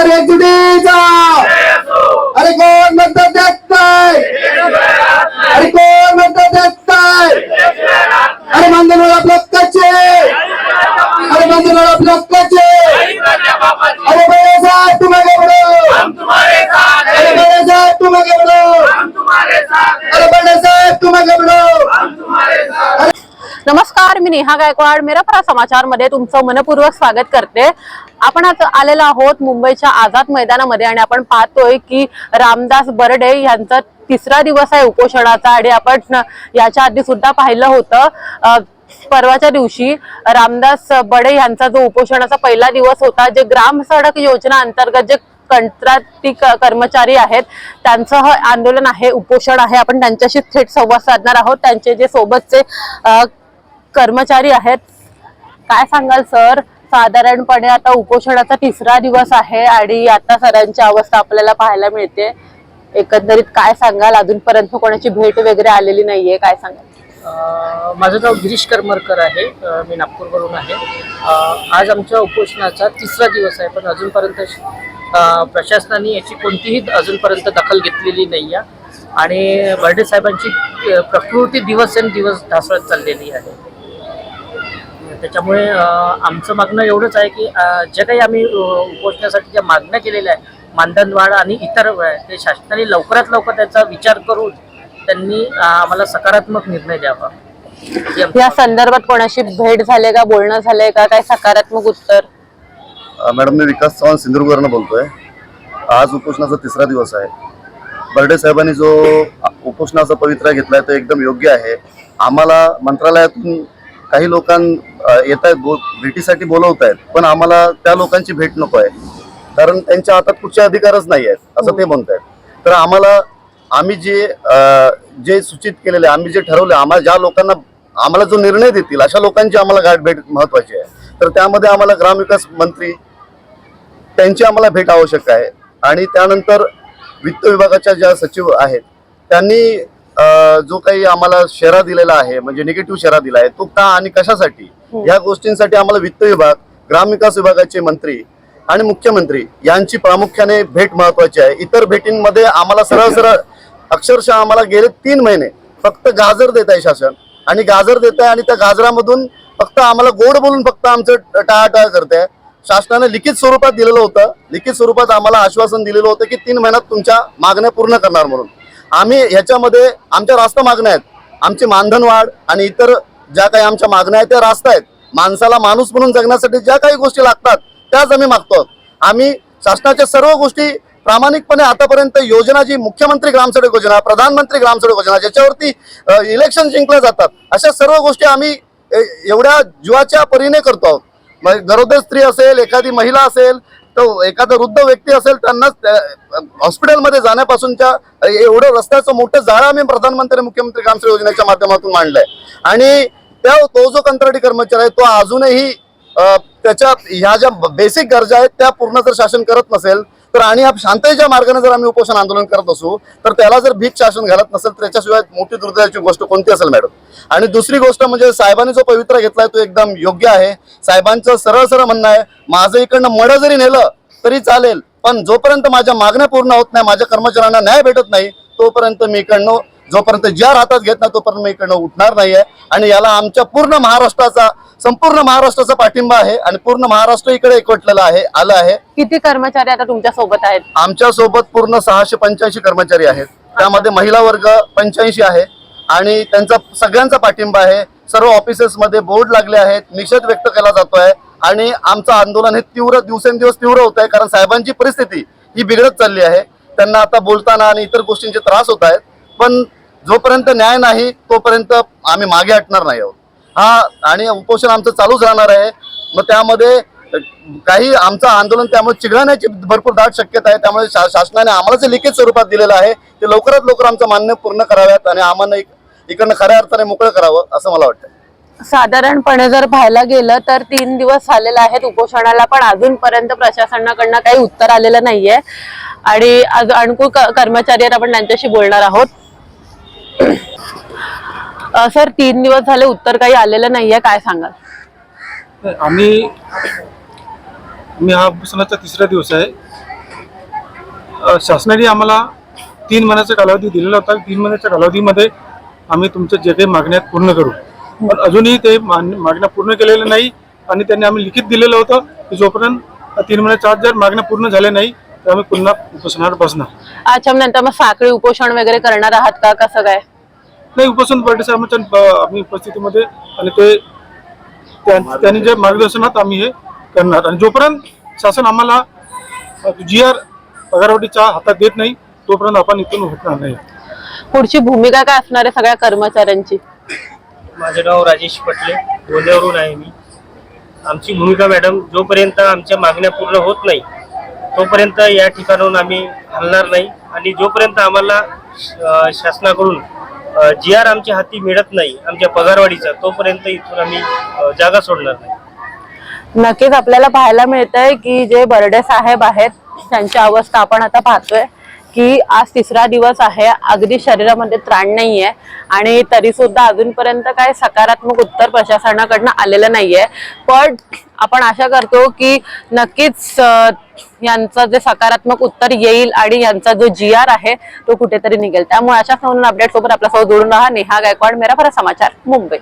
అందరు ఎగ్జిడేజా అరే గవర్నమెంట్ తెస్తాయి అరే గవర్నమెంట్ తెస్తాయి అరే మందిర బ్లాక్ వచ్చి అరే మందిర బ్లాక్ వచ్చి అరే భరోసా తుమగే బడో అరే భరోసా తుమగే బడో అరే భరోసా తుమగే బడో అరే नमस्कार मी नेहा गायकवाड. मेरापरा समाचारमध्ये तुमचं मनपूर्वक स्वागत करते. आपण आज आलेलो आहोत मुंबईच्या आझाद मैदानामध्ये आणि आपण पाहतोय की रामदास बर्डे यांचा तिसरा दिवस आहे उपोषणाचा आणि आपण याच्या आधी सुद्धा पाहिलं होतं. परवाच्या दिवशी रामदास बडे यांचा जो उपोषणाचा पहिला दिवस होता जे ग्राम सडक योजना अंतर्गत जे कंत्राटी क- कर्मचारी आहेत त्यांचं आंदोलन आहे उपोषण आहे. आपण त्यांच्याशी थेट संवाद साधणार आहोत. त्यांचे जे सोबतचे कर्मचारी आहेत. काय सांगाल सर? साधारणपणे आता उपोषणाचा तिसरा दिवस आहे आणि आता सरांची अवस्था आपल्याला पाहायला मिळते. एकंदरीत काय सांगाल? अजूनपर्यंत कोणाची भेट वगैरे आलेली नाहीये. काय सांगाल? माझं नाव गिरीश करमरकर आहे. मी नागपूरवरून आहे. आज आमच्या उपोषणाचा तिसरा दिवस आहे पण अजूनपर्यंत प्रशासनाने याची कोणतीही अजूनपर्यंत दखल घेतलेली नाही आहे आणि बर्डे साहेबांची प्रकृती दिवसेंदिवस ढासळत चाललेली आहे. त्याच्यामुळे आमचं मागणं एवढंच आहे की जे काही आम्ही उपोषणासाठी ज्या मागण्या केलेल्या आहे मानधनवाढ आणि इतर ते शासनाने लवकरात लवकर त्याचा विचार करून त्यांनी आम्हाला सकारात्मक निर्णय द्यावा. या संदर्भात कोणाशी भेट झाले का बोलणं झालंय का काय सकारात्मक उत्तर? मॅडम मी विकास चव्हाण सिंधुदुर्गवरनं बोलतोय. आज उपोषणाचा तिसरा दिवस आहे. बर्डे साहेबांनी जो उपोषणाचा पवित्रा घेतलाय तो एकदम योग्य आहे. आम्हाला मंत्रालयातून काही लोकां येत आहेत बो भेटीसाठी बोलवत आहेत पण आम्हाला त्या लोकांची भेट नको आहे. कारण त्यांच्या हातात कुठचे अधिकारच नाही आहेत असं ते म्हणत आहेत. तर आम्हाला आम्ही जे जे सूचित केलेले आम्ही जे ठरवले आम्हाला ज्या लोकांना आम्हाला जो निर्णय देतील अशा लोकांची आम्हाला गाठ भेट महत्वाची आहे. तर त्यामध्ये आम्हाला ग्रामविकास मंत्री त्यांची आम्हाला भेट आवश्यक आहे. आणि त्यानंतर वित्त विभागाच्या ज्या सचिव आहेत त्यांनी जो काही आम्हाला शेरा दिलेला आहे म्हणजे निगेटिव्ह शेरा दिला आहे तो का आणि कशासाठी? या गोष्टींसाठी आम्हाला वित्त विभाग ग्रामविकास विभागाचे मंत्री आणि मुख्यमंत्री यांची प्रामुख्याने भेट महत्वाची आहे. इतर भेटींमध्ये आम्हाला सरळ सरळ अक्षरशः आम्हाला गेले तीन महिने फक्त गाजर देत आहे शासन. आणि गाजर देत आहे आणि त्या गाजरामधून फक्त आम्हाला गोड बोलून फक्त आमचं टाळाटाळ करते आहे. शासनाने लिखित स्वरूपात दिलेलं होतं. लिखित स्वरूपात आम्हाला आश्वासन दिलेलं होतं की तीन महिन्यात तुमच्या मागण्या पूर्ण करणार म्हणून. आम्ही ह्याच्यामध्ये आमच्या रास्त मागण्या आहेत. आमची मानधन वाढ आणि इतर ज्या काही आमच्या मागण्या आहेत त्या रास्त आहेत. माणसाला माणूस म्हणून जगण्यासाठी ज्या काही गोष्टी लागतात त्याच आम्ही मागतो. आम्ही शासनाच्या सर्व गोष्टी प्रामाणिकपणे आतापर्यंत योजना जी मुख्यमंत्री ग्रामसडक योजना प्रधानमंत्री ग्रामसडक योजना ज्याच्यावरती इलेक्शन जिंकले जातात अशा सर्व गोष्टी आम्ही एवढ्या जीवाच्या परीने करतो. आहोत गरोदर स्त्री असेल एखादी महिला असेल तर एखादा वृद्ध व्यक्ती असेल त्यांना त्या- हॉस्पिटलमध्ये जाण्यापासूनच्या एवढं रस्त्याचं मोठं जाळं आम्ही प्रधानमंत्री मुख्यमंत्री कामश्री योजनेच्या माध्यमातून मांडलंय. आणि त्या तो जो कंत्राटी कर्मचारी आहे तो अजूनही त्याच्या ह्या ज्या बेसिक गरजा आहेत त्या पूर्ण जर शासन करत नसेल तर आणि या शांततेच्या मार्गाने जर आम्ही उपोषण आंदोलन करत असू तर त्याला जर भीक शासन घालत नसेल तर त्याच्याशिवाय मोठी दुर्दैवाची गोष्ट कोणती असेल मॅडम? आणि दुसरी गोष्ट म्हणजे साहेबांनी जो पवित्रा घेतलाय तो एकदम योग्य आहे. साहेबांचं सरळ सरळ म्हणणं आहे माझं इकडनं मड जरी नेलं तरी चालेल पण जोपर्यंत माझ्या मागण्या पूर्ण होत नाही माझ्या कर्मचाऱ्यांना न्याय भेटत नाही तोपर्यंत मी इकडनं जोपर्यंत ज्या हातात घेत नाही तोपर्यंत मी इकडनं उठणार नाहीये. आणि याला आमच्या पूर्ण महाराष्ट्राचा संपूर्ण महाराष्ट्राचा पाठिंबा आहे आणि पूर्ण महाराष्ट्र इकडे एकवटलेला आहे आलं आहे. किती कर्मचारी आता तुमच्यासोबत आहेत? आमच्यासोबत पूर्ण सहाशे पंच्याऐंशी कर्मचारी आहेत. त्यामध्ये महिला वर्ग पंच्याऐंशी आहे आणि त्यांचा सगळ्यांचा पाठिंबा आहे. सर्व ऑफिसेस मध्ये बोर्ड लागले आहेत निषेध व्यक्त केला जातोय आणि आमचं आंदोलन हे तीव्र दिवसेंदिवस तीव्र होत आहे कारण साहेबांची परिस्थिती ही बिघडत चालली आहे. त्यांना आता बोलताना आणि इतर गोष्टींचे त्रास होत आहेत. पण जोपर्यंत न्याय नाही तोपर्यंत आम्ही मागे हटणार नाही आहोत. हा आणि उपोषण आमचं चालूच राहणार आहे. मग त्यामध्ये काही आमचं आंदोलन त्यामुळे चिघळण्याची भरपूर दाट शक्यता आहे. त्यामुळे शा- शासनाने आम्हाला जे लिखित स्वरूपात दिलेलं आहे. ते लवकरात लवकर आमचं मान्य पूर्ण कराव्यात आणि आम्हाला इकडनं खऱ्या अर्थाने मोकळं करावं असं मला वाटतं. साधारणपणे जर पाहायला गेलं तर तीन दिवस झालेले आहेत उपोषणाला पण अजूनपर्यंत प्रशासनाकडनं काही उत्तर आलेलं नाहीये. आणि आज आणखी कर्मचारी आपण त्यांच्याशी बोलणार आहोत. सर तीन दिवस झाले उत्तर काही आलेलं नाहीये काय सांगाल? आम्ही मी हा तिसरा दिवस आहे. शासनाने आम्हाला तीन महिन्याचा कालावधी दिलेला होता. तीन महिन्याच्या कालावधीमध्ये आम्ही तुमच्या जे काही मागण्या आहेत पूर्ण करू. पण अजूनही ते मागण्या पूर्ण केलेल्या नाही आणि त्यांनी आम्ही लिखित दिलेलं होतं की जोपर्यंत तीन महिन्याच्या आत जर मागण्या पूर्ण झाल्या नाही तर आम्ही पुन्हा उपोषणावर बसणार. अच्छा नंतर मग साखळी उपोषण वगैरे करणार आहात का? कसं काय? नाही उपोषण बर्डे साहेबांच्या आम्ही उपस्थितीमध्ये आणि ते त्यां- त्यांनी जे मार्गदर्शनात आम्ही हे करणार. आणि जोपर्यंत शासन आम्हाला जी आर पगारवाढीच्या हातात देत नाही तोपर्यंत आपण इथून उठणार नाही. पुढची भूमिका काय असणार आहे सगळ्या कर्मचाऱ्यांची? माझं नाव राजेश पटले. गोंदियावरून आहे मी. आमची भूमिका मॅडम जोपर्यंत आमच्या मागण्या पूर्ण होत नाही तोपर्यंत या ठिकाणाहून आम्ही हलणार नाही. आणि जोपर्यंत आम्हाला शासनाकडून जी आर आमच्या हाती मिळत नाही आमच्या पगारवाढीचा तोपर्यंत इथून आम्ही जागा सोडणार नाही. नक्कीच आपल्याला पाहायला मिळतंय की जे बर्डे साहेब आहेत त्यांची अवस्था आपण आता पाहतोय. की आज तिसरा दिवस आहे अगदी शरीरामध्ये त्राण नाही आहे आणि तरी सुद्धा अजूनपर्यंत काय सकारात्मक उत्तर प्रशासनाकडनं आलेलं नाहीये. पण आपण आशा करतो की नक्कीच यांचं जे सकारात्मक उत्तर येईल आणि यांचा जो जी आर आहे तो कुठेतरी निघेल. त्यामुळे अशा नवीन अपडेट सोबत आपल्यासोबत जोडून राहा. नेहा गायकवाड मेरा फरा समाचार मुंबई.